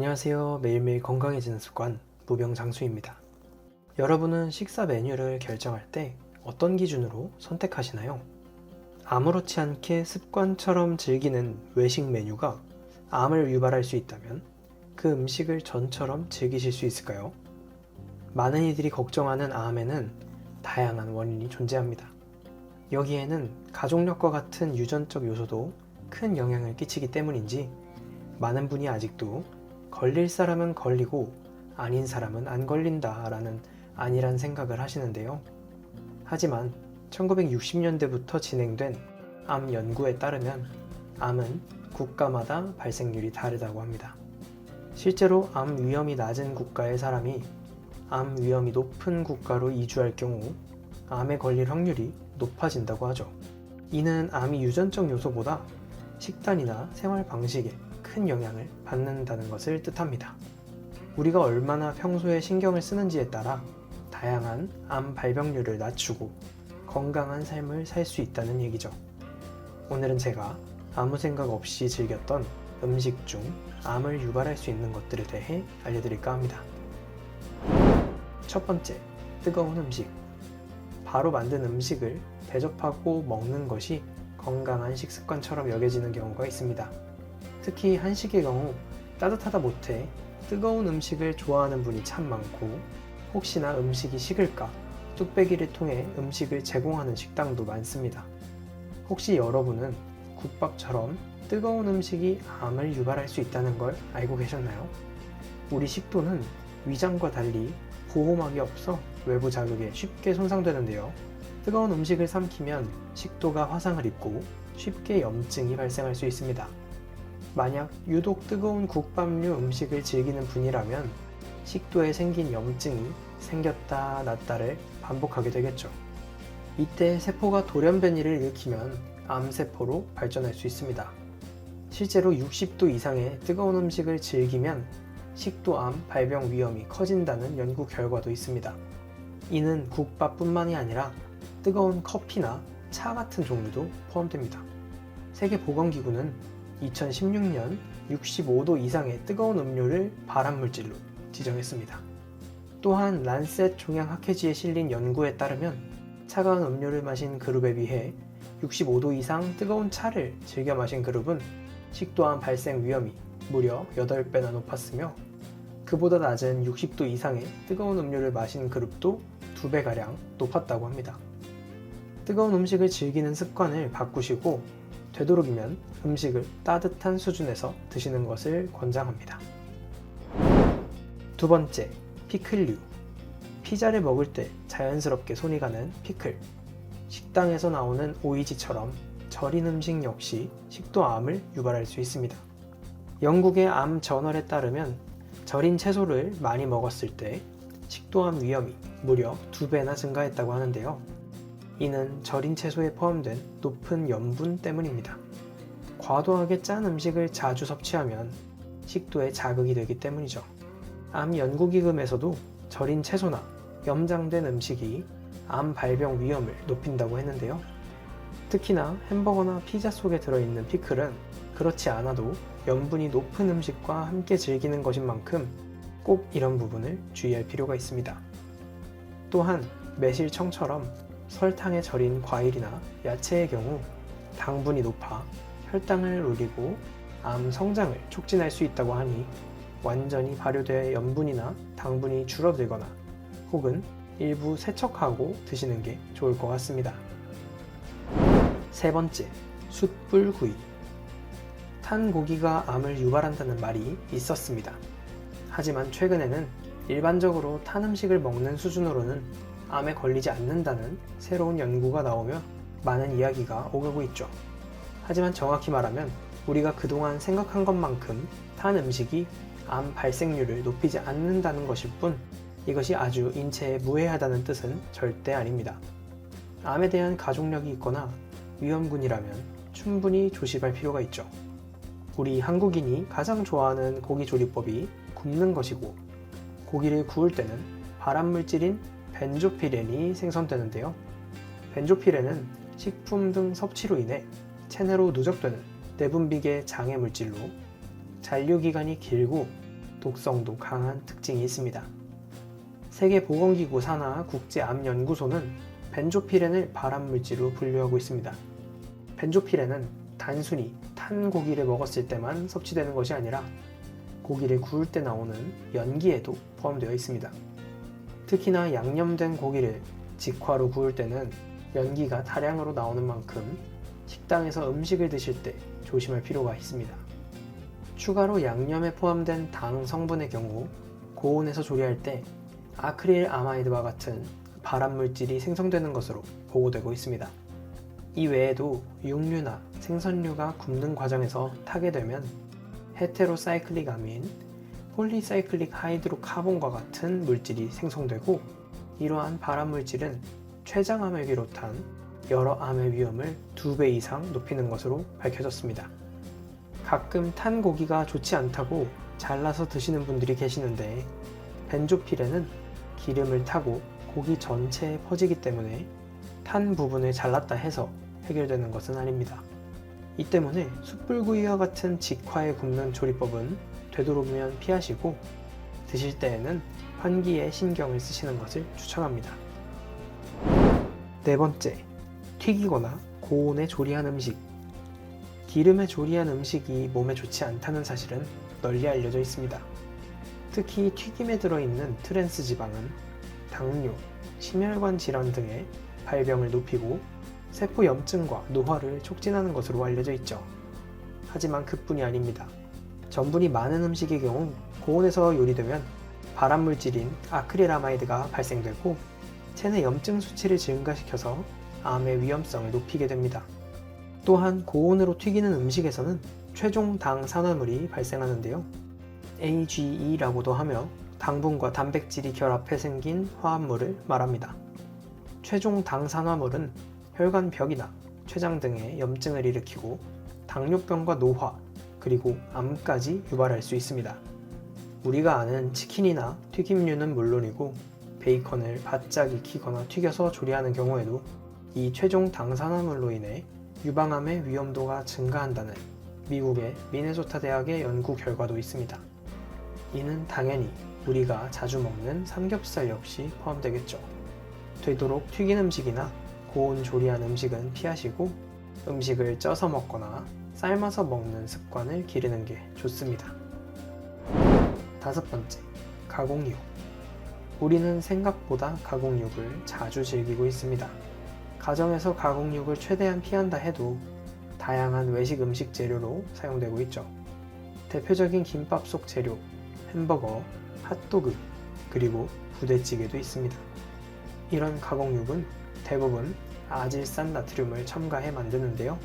안녕하세요. 매일매일 건강해지는 습관 무병 장수입니다. 여러분은 식사 메뉴를 결정할 때 어떤 기준으로 선택하시나요? 아무렇지 않게 습관처럼 즐기는 외식 메뉴가 암을 유발할 수 있다면 그 음식을 전처럼 즐기실 수 있을까요? 많은 이들이 걱정하는 암에는 다양한 원인이 존재합니다. 여기에는 가족력과 같은 유전적 요소도 큰 영향을 끼치기 때문인지 많은 분이 아직도 걸릴 사람은 걸리고 아닌 사람은 안 걸린다라는 안일한 생각을 하시는데요. 하지만 1960년대부터 진행된 암 연구에 따르면 암은 국가마다 발생률이 다르다고 합니다. 실제로 암 위험이 낮은 국가의 사람이 암 위험이 높은 국가로 이주할 경우 암에 걸릴 확률이 높아진다고 하죠. 이는 암이 유전적 요소보다 식단이나 생활 방식에 큰 영향을 받는다는 것을 뜻합니다. 우리가 얼마나 평소에 신경을 쓰는지에 따라 다양한 암 발병률을 낮추고 건강한 삶을 살 수 있다는 얘기죠. 오늘은 제가 아무 생각 없이 즐겼던 음식 중 암을 유발할 수 있는 것들에 대해 알려드릴까 합니다. 첫 번째, 뜨거운 음식. 바로 만든 음식을 대접하고 먹는 것이 건강한 식습관처럼 여겨지는 경우가 있습니다. 특히 한식의 경우 따뜻하다 못해 뜨거운 음식을 좋아하는 분이 참 많고 혹시나 음식이 식을까 뚝배기를 통해 음식을 제공하는 식당도 많습니다. 혹시 여러분은 국밥처럼 뜨거운 음식이 암을 유발할 수 있다는 걸 알고 계셨나요? 우리 식도는 위장과 달리 보호막이 없어 외부 자극에 쉽게 손상되는데요. 뜨거운 음식을 삼키면 식도가 화상을 입고 쉽게 염증이 발생할 수 있습니다. 만약 유독 뜨거운 국밥류 음식을 즐기는 분이라면 식도에 생긴 염증이 생겼다 낫다를 반복하게 되겠죠. 이때 세포가 돌연변이를 일으키면 암세포로 발전할 수 있습니다. 실제로 60도 이상의 뜨거운 음식을 즐기면 식도암 발병 위험이 커진다는 연구 결과도 있습니다. 이는 국밥뿐만이 아니라 뜨거운 커피나 차 같은 종류도 포함됩니다. 세계보건기구는 2016년 65도 이상의 뜨거운 음료를 발암물질로 지정했습니다. 또한 란셋 종양 학회지에 실린 연구에 따르면 차가운 음료를 마신 그룹에 비해 65도 이상 뜨거운 차를 즐겨 마신 그룹은 식도암 발생 위험이 무려 8배나 높았으며 그보다 낮은 60도 이상의 뜨거운 음료를 마신 그룹도 2배가량 높았다고 합니다. 뜨거운 음식을 즐기는 습관을 바꾸시고 되도록이면 음식을 따뜻한 수준에서 드시는 것을 권장합니다. 두 번째, 피클류. 피자를 먹을 때 자연스럽게 손이 가는 피클. 식당에서 나오는 오이지처럼 절인 음식 역시 식도암을 유발할 수 있습니다. 영국의 암 저널에 따르면 절인 채소를 많이 먹었을 때 식도암 위험이 무려 2배나 증가했다고 하는데요. 이는 절인 채소에 포함된 높은 염분 때문입니다. 과도하게 짠 음식을 자주 섭취하면 식도에 자극이 되기 때문이죠. 암 연구기금에서도 절인 채소나 염장된 음식이 암 발병 위험을 높인다고 했는데요. 특히나 햄버거나 피자 속에 들어있는 피클은 그렇지 않아도 염분이 높은 음식과 함께 즐기는 것인 만큼 꼭 이런 부분을 주의할 필요가 있습니다. 또한 매실청처럼 설탕에 절인 과일이나 야채의 경우 당분이 높아 혈당을 올리고 암 성장을 촉진할 수 있다고 하니 완전히 발효된 염분이나 당분이 줄어들거나 혹은 일부 세척하고 드시는 게 좋을 것 같습니다. 세 번째, 숯불구이. 탄 고기가 암을 유발한다는 말이 있었습니다. 하지만 최근에는 일반적으로 탄 음식을 먹는 수준으로는 암에 걸리지 않는다는 새로운 연구가 나오며 많은 이야기가 오가고 있죠. 하지만 정확히 말하면 우리가 그동안 생각한 것만큼 탄 음식이 암 발생률을 높이지 않는다는 것일 뿐 이것이 아주 인체에 무해하다는 뜻은 절대 아닙니다. 암에 대한 가족력이 있거나 위험군이라면 충분히 조심할 필요가 있죠. 우리 한국인이 가장 좋아하는 고기 조리법이 굽는 것이고 고기를 구울 때는 발암물질인 벤조피렌이 생성되는데요. 벤조피렌은 식품 등 섭취로 인해 체내로 누적되는 내분비계 장애 물질로 잔류 기간이 길고 독성도 강한 특징이 있습니다. 세계보건기구 산하 국제암연구소는 벤조피렌을 발암물질로 분류하고 있습니다. 벤조피렌은 단순히 탄 고기를 먹었을 때만 섭취되는 것이 아니라 고기를 구울 때 나오는 연기에도 포함되어 있습니다. 특히나 양념된 고기를 직화로 구울 때는 연기가 다량으로 나오는 만큼 식당에서 음식을 드실 때 조심할 필요가 있습니다. 추가로 양념에 포함된 당 성분의 경우 고온에서 조리할 때 아크릴 아마이드와 같은 발암 물질이 생성되는 것으로 보고되고 있습니다. 이 외에도 육류나 생선류가 굽는 과정에서 타게 되면 헤테로사이클릭 아민, 폴리사이클릭 하이드로카본과 같은 물질이 생성되고 이러한 발암 물질은 췌장암을 비롯한 여러 암의 위험을 두 배 이상 높이는 것으로 밝혀졌습니다. 가끔 탄 고기가 좋지 않다고 잘라서 드시는 분들이 계시는데 벤조피렌은 기름을 타고 고기 전체에 퍼지기 때문에 탄 부분을 잘랐다 해서 해결되는 것은 아닙니다. 이 때문에 숯불구이와 같은 직화에 굽는 조리법은 되도록이면 피하시고 드실 때에는 환기에 신경을 쓰시는 것을 추천합니다. 네 번째, 튀기거나 고온에 조리한 음식. 기름에 조리한 음식이 몸에 좋지 않다는 사실은 널리 알려져 있습니다. 특히 튀김에 들어있는 트랜스 지방은 당뇨, 심혈관 질환 등의 발병을 높이고 세포 염증과 노화를 촉진하는 것으로 알려져 있죠. 하지만 그뿐이 아닙니다. 전분이 많은 음식의 경우 고온에서 요리되면 발암 물질인 아크릴아마이드가 발생되고 체내 염증 수치를 증가시켜서 암의 위험성을 높이게 됩니다. 또한 고온으로 튀기는 음식에서는 최종 당 산화물이 발생하는데요. AGE라고도 하며 당분과 단백질이 결합해 생긴 화합물을 말합니다. 최종 당 산화물은 혈관벽이나 췌장 등의 염증을 일으키고 당뇨병과 노화, 그리고 암까지 유발할 수 있습니다. 우리가 아는 치킨이나 튀김류는 물론이고 베이컨을 바짝 익히거나 튀겨서 조리하는 경우에도 이 최종 당산화물로 인해 유방암의 위험도가 증가한다는 미국의 미네소타 대학의 연구 결과도 있습니다. 이는 당연히 우리가 자주 먹는 삼겹살 역시 포함되겠죠. 되도록 튀긴 음식이나 고온 조리한 음식은 피하시고 음식을 쪄서 먹거나 삶아서 먹는 습관을 기르는 게 좋습니다. 다섯 번째, 가공육. 우리는 생각보다 가공육을 자주 즐기고 있습니다. 가정에서 가공육을 최대한 피한다 해도 다양한 외식 음식 재료로 사용되고 있죠. 대표적인 김밥 속 재료, 햄버거, 핫도그, 그리고 부대찌개도 있습니다. 이런 가공육은 대부분 아질산 나트륨을 첨가해 만드는데요.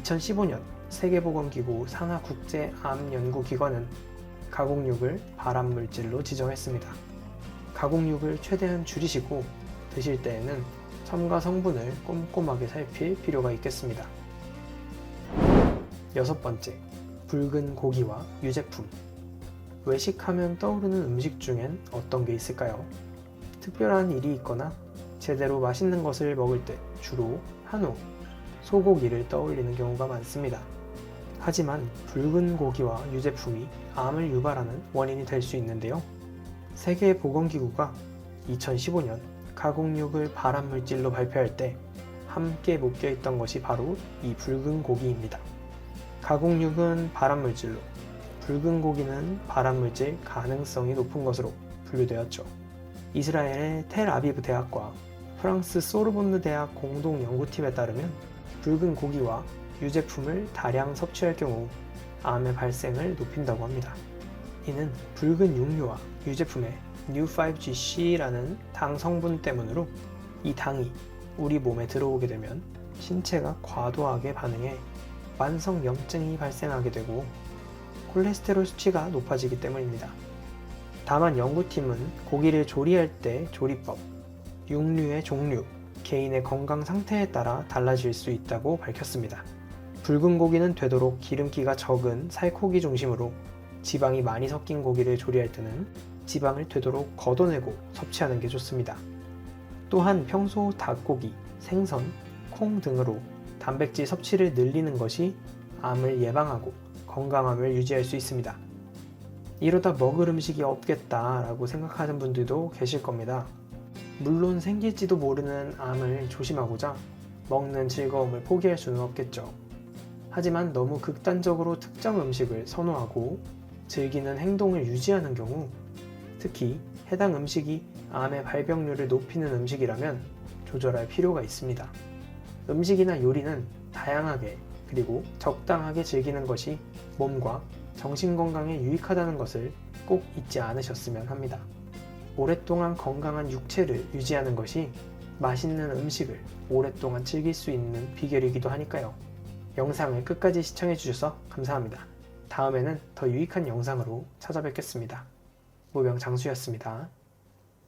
2015년 세계보건기구 산하국제암연구기관은 가공육을 발암물질로 지정했습니다. 가공육을 최대한 줄이시고 드실 때에는 첨가 성분을 꼼꼼하게 살필 필요가 있겠습니다. 여섯 번째, 붉은 고기와 유제품. 외식하면 떠오르는 음식 중엔 어떤 게 있을까요? 특별한 일이 있거나 제대로 맛있는 것을 먹을 때 주로 한우, 소고기를 떠올리는 경우가 많습니다. 하지만 붉은 고기와 유제품이 암을 유발하는 원인이 될 수 있는데요. 세계보건기구가 2015년 가공육을 발암물질로 발표할 때 함께 묶여 있던 것이 바로 이 붉은 고기입니다. 가공육은 발암물질로, 붉은 고기는 발암물질 가능성이 높은 것으로 분류되었죠. 이스라엘의 텔아비브 대학과 프랑스 소르본느 대학 공동 연구팀에 따르면 붉은 고기와 유제품을 다량 섭취할 경우 암의 발생을 높인다고 합니다. 이는 붉은 육류와 유제품의 New5GC라는 당 성분 때문으로 이 당이 우리 몸에 들어오게 되면 신체가 과도하게 반응해 만성 염증이 발생하게 되고 콜레스테롤 수치가 높아지기 때문입니다. 다만 연구팀은 고기를 조리할 때 조리법, 육류의 종류, 개인의 건강 상태에 따라 달라질 수 있다고 밝혔습니다. 붉은 고기는 되도록 기름기가 적은 살코기 중심으로 지방이 많이 섞인 고기를 조리할 때는 지방을 되도록 걷어내고 섭취하는 게 좋습니다. 또한 평소 닭고기, 생선, 콩 등으로 단백질 섭취를 늘리는 것이 암을 예방하고 건강함을 유지할 수 있습니다. 이러다 먹을 음식이 없겠다라고 생각하는 분들도 계실 겁니다. 물론 생길지도 모르는 암을 조심하고자 먹는 즐거움을 포기할 수는 없겠죠. 하지만 너무 극단적으로 특정 음식을 선호하고 즐기는 행동을 유지하는 경우 특히 해당 음식이 암의 발병률을 높이는 음식이라면 조절할 필요가 있습니다. 음식이나 요리는 다양하게 그리고 적당하게 즐기는 것이 몸과 정신 건강에 유익하다는 것을 꼭 잊지 않으셨으면 합니다. 오랫동안 건강한 육체를 유지하는 것이 맛있는 음식을 오랫동안 즐길 수 있는 비결이기도 하니까요. 영상을 끝까지 시청해 주셔서 감사합니다. 다음에는 더 유익한 영상으로 찾아뵙겠습니다. 무병장수였습니다.